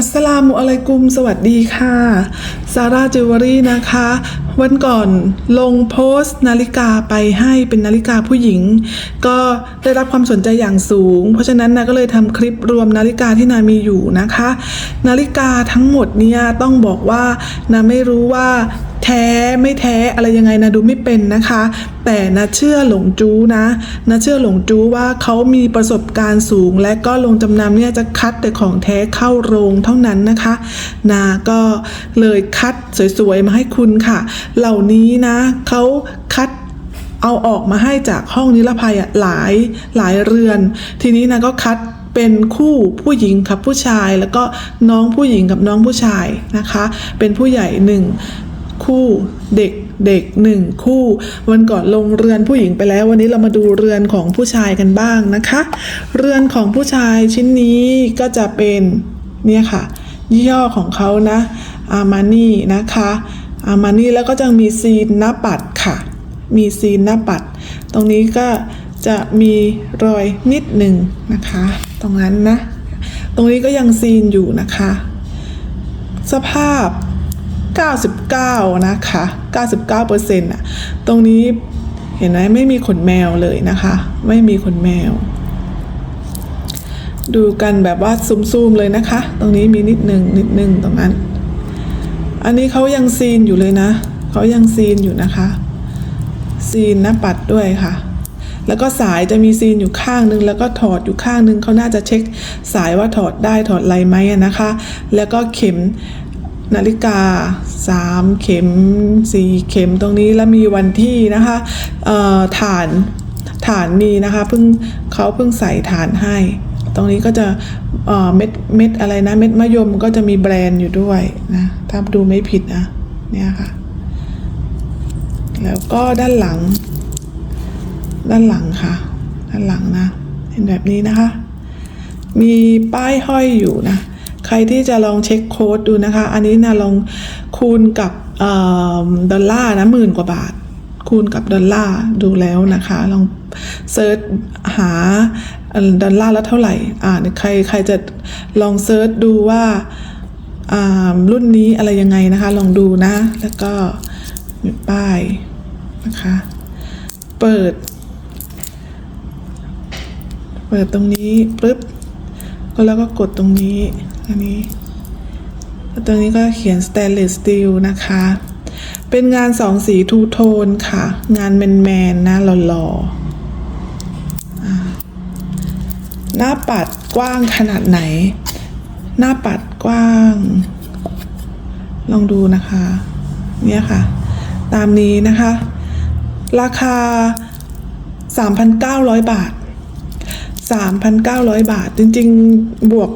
อัสสลามุอะลัยกุม สวัสดีค่ะ ซาร่าจิวเวลรี่นะคะ วันก่อนลงโพสต์นาฬิกาไปให้เป็นนาฬิกาผู้หญิง ก็ได้รับความสนใจอย่างสูง เพราะฉะนั้นนะก็เลยทำคลิปรวมนาฬิกาที่นามีอยู่นะคะ นาฬิกาทั้งหมดเนี่ยต้องบอกว่านาไม่รู้ว่าแท้ไม่แท้อะไรยังไงนะดูไม่เป็นนะคะ แต่นะเชื่อหลงจู้นะนะเชื่อหลงจู้ว่าเขามีประสบการณ์สูง และก็ลงจำนำเนี่ยจะคัดแต่ของแท้เข้าโรงเท่านั้นนะคะ นาก็เลยคัดสวยๆมาให้คุณค่ะเหล่านี้นะเขาคัดเอาออกมาให้จากห้องนิรภัยหลายหลายเรือน ทีนี้นะก็คัดเป็นคู่ผู้หญิงกับผู้ชาย แล้วก็น้องผู้หญิงกับน้องผู้ชายนะคะ เป็นผู้ใหญ่หนึ่งคู่เด็กเด็กหนึ่งคู่ วันก่อนลงเรือนผู้หญิงไปแล้ว วันนี้เรามาดูเรือนของผู้ชายกันบ้างนะคะ เรือนของผู้ชายชิ้นนี้ก็จะเป็นเนี่ยค่ะ ยี่ห้อของเขานะอามานี่นะคะ อามานี่แล้วก็จะมีซีนหน้าปัดค่ะ มีซีนหน้าปัด ตรงนี้ก็จะมีรอยนิดหนึ่งนะคะ ตรงนั้นนะ ตรงนี้ก็ยังซีนอยู่นะคะ สภาพ 99 นะคะ 99%อะ ตรงนี้เห็นไหมไม่มีขนแมวเลยนะคะ ไม่มีขนแมว ดูกันแบบว่าซูมๆเลยนะคะ ตรงนี้มีนิดหนึ่งนิดหนึ่งตรงนั้น อันนี้เขายังซีนอยู่เลยนะ เขายังซีนอยู่นะคะ ซีนหน้าปัดด้วยค่ะ แล้วก็สายจะมีซีนอยู่ข้างนึง แล้วก็ถอดอยู่ข้างนึง เขาน่าจะเช็คสายว่าถอดได้ถอดไรไหมอะนะคะ แล้วก็เข็มนาฬิกา 3 เข็ม 4 เข็มตรงนี้แล้วมีวันที่นะคะฐานฐานมีนะคะเพิ่งเขาเพิ่งใส่ฐานให้ ตรงนี้ก็จะเม็ดเม็ดอะไรนะ เม็ดมะยมก็จะมีแบรนด์อยู่ด้วยนะ ถ้าดูไม่ผิดนะ เนี่ยค่ะ แล้วก็ด้านหลัง ด้านหลังค่ะ ด้านหลังนะ เห็นแบบนี้นะคะ มีป้ายห้อยอยู่นะ ใครที่จะลองเช็คโค้ดดูนะคะ อันนี้นะลองคูณกับออดอลลาร์นะหมื่นกว่าบาท คูณกับดอลลาร์ดูแล้วนะคะ ลองเซิร์ชหาดอลลาร์แล้วเท่าไหร่อ่าใครใครจะลองเซิร์ชดูว่าารุ่นนี้อะไรยังไงนะคะ ลองดูนะ แล้วก็มีป้ายนะคะ เปิด เปิดตรงนี้ปุ๊บก็แล้วก็กดตรงนี้ อันนี้ ตรงนี้ก็เขียน stainless steel นะคะ เป็นงานสองสีทูโทนค่ะ งานแมนแมนๆนะหล่อๆหน้าปัดกว้างขนาดไหน หน้าปัดกว้าง ลองดูนะคะ เนี่ยค่ะ ตามนี้นะคะ ราคา 3,900 บาท 3,900 บาท จริง ๆ บวก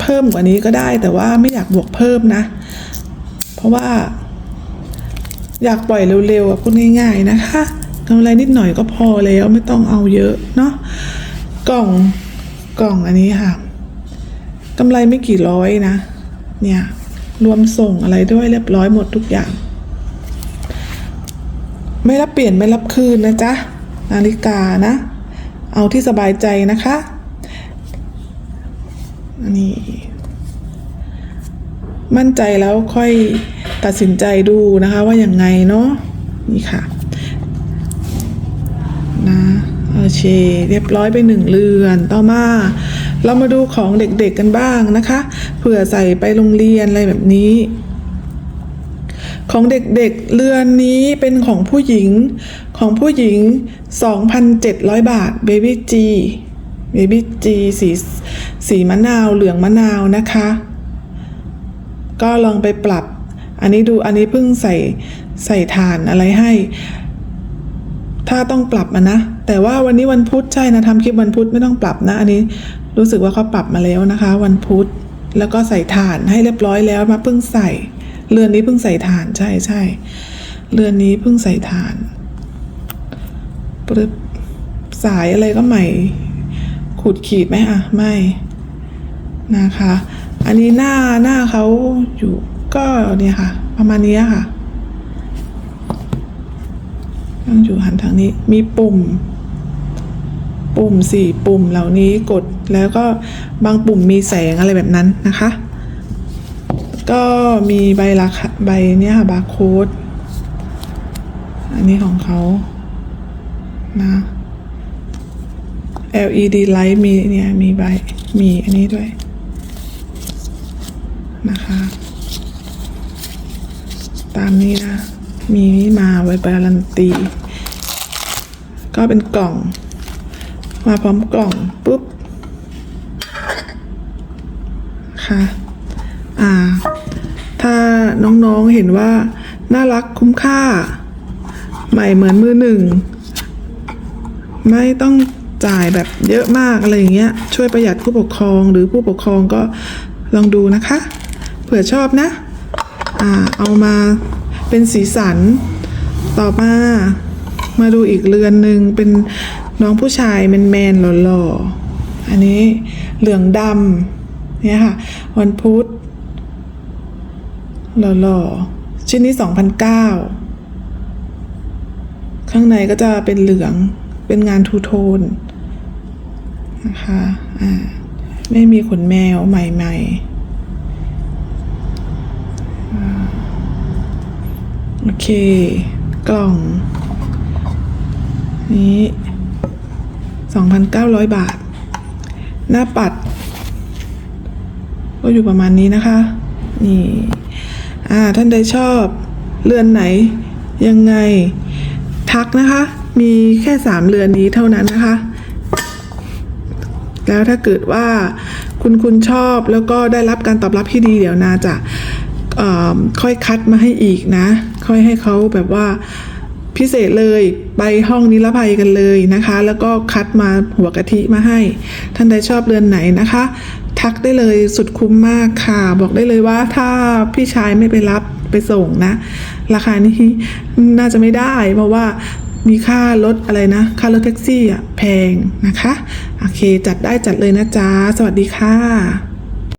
เพิ่มกว่านี้ก็ได้ แต่ว่าไม่อยากบวกเพิ่มนะ เพราะว่า อยากปล่อยเร็วๆอะพูดง่าย ๆนะคะกำไรนิดหน่อยก็พอแล้วไม่ต้องเอาเยอะเนาะกล่องกล่องอันนี้ค่ะกำไรไม่กี่ร้อยนะ เนี่ยรวมส่งอะไรด้วยเรียบร้อยหมดทุกอย่าง ไม่รับเปลี่ยนไม่รับคืนนะจ๊ะนาฬิกานะ เอาที่สบายใจนะคะนนี้มั่นใจแล้วค่อย ตัดสินใจดูนะคะว่าอย่างไงเนาะนี่ค่ะนะโอเคเรียบร้อยไปหนึ่งเรือนต่อมาเรามาดูของเด็กๆกันบ้างนะคะเผื่อใส่ไปโรงเรียนอะไรแบบนี้ของเด็กๆ เรือนนี้เป็นของผู้หญิง ของผู้หญิง 2,700 บาท Baby G Baby G สีสีมะนาวเหลืองมะนาวนะคะ ก็ลองไปปรับ อันนี้ดูอันนี้เพิ่งใส่ใส่ฐานอะไรให้ ถ้าต้องปรับมานะ แต่ว่าวันนี้วันพุธใช่นะทำคลิปวันพุธไม่ต้องปรับนะ อันนี้รู้สึกว่าเขาปรับมาแล้วนะคะ วันพุธแล้วก็ใส่ถ่านให้เรียบร้อยแล้วมาเพิ่งใส่ เรือนนี้เพิ่งใส่ถ่านใช่ใช่เรือนนี้เพิ่งใส่ถ่านปึ๊บสายอะไรก็ใหม่ ขูดขีดไหมอะ ไม่ นะคะ อันนี้หน้าหน้าเขาอยู่ ก็เนี่ยค่ะ ประมาณนี้ค่ะตั้งอยู่หันทางนี้ มีปุ่ม ปุ่มสี่ปุ่มเหล่านี้กดแล้วก็บางปุ่มมีแสงอะไรแบบนั้นนะคะ ก็มีใบราคาใบเนี้ยค่ะบาร์โค้ดอันนี้ของเขานะ LED light มีเนี่ยมีใบมีอันนี้ด้วยนะคะ ตามนี้นะ มีมาไว้การันตี ก็เป็นกล่อง มาพร้อมกล่องปุ๊บ ค่ะ อ่า ถ้าน้องๆเห็นว่า น่ารักคุ้มค่า ใหม่เหมือนมือหนึ่ง ไม่ต้องจ่ายแบบเยอะมากอะไรอย่างเงี้ย ช่วยประหยัดผู้ปกครองหรือผู้ปกครองก็ลองดูนะคะ เผื่อชอบนะ อ่าเอามาเป็นสีสัน ต่อมามาดูอีกเรือนหนึ่งเป็นน้องผู้ชายแมนแมนๆหล่อๆ อันนี้เหลืองดำเนี่ยค่ะ วันพุธหล่อๆ ชิ้นนี้สองพันเก้าข้างในก็จะเป็นเหลืองเป็นงานทูโทนนะคะ อ่า ไม่มีขนแมวใหม่ ๆอ่าโอเค กล่อง นี้สองพันเก้าร้อยบาท หน้าปัด ก็อยู่ประมาณนี้นะคะ นี่ อ่า ท่านใดชอบเรือนไหน ยังไง ทักนะคะ มีแค่สามเรือนนี้เท่านั้นนะคะ แล้วถ้าเกิดว่าคุณคุณชอบแล้วก็ได้รับการตอบรับที่ดีเดี๋ยวนาจะเอ่อ ค่อยคัดมาให้อีกนะ ค่อยให้เขาแบบว่าพิเศษเลยไปห้องนิรภัยกันเลยนะคะ แล้วก็คัดมาหัวกะทิมาให้ ท่านใดชอบเรือนไหนนะคะ ทักได้เลยสุดคุ้มมากค่ะ บอกได้เลยว่าถ้าพี่ชายไม่ไปรับไปส่งนะ ราคานี้น่าจะไม่ได้ เพราะว่ามีค่ารถอะไรนะ ค่ารถแท็กซี่อะแพงนะคะ โอเค จัดได้จัดเลยนะจ๊ะ สวัสดีค่ะ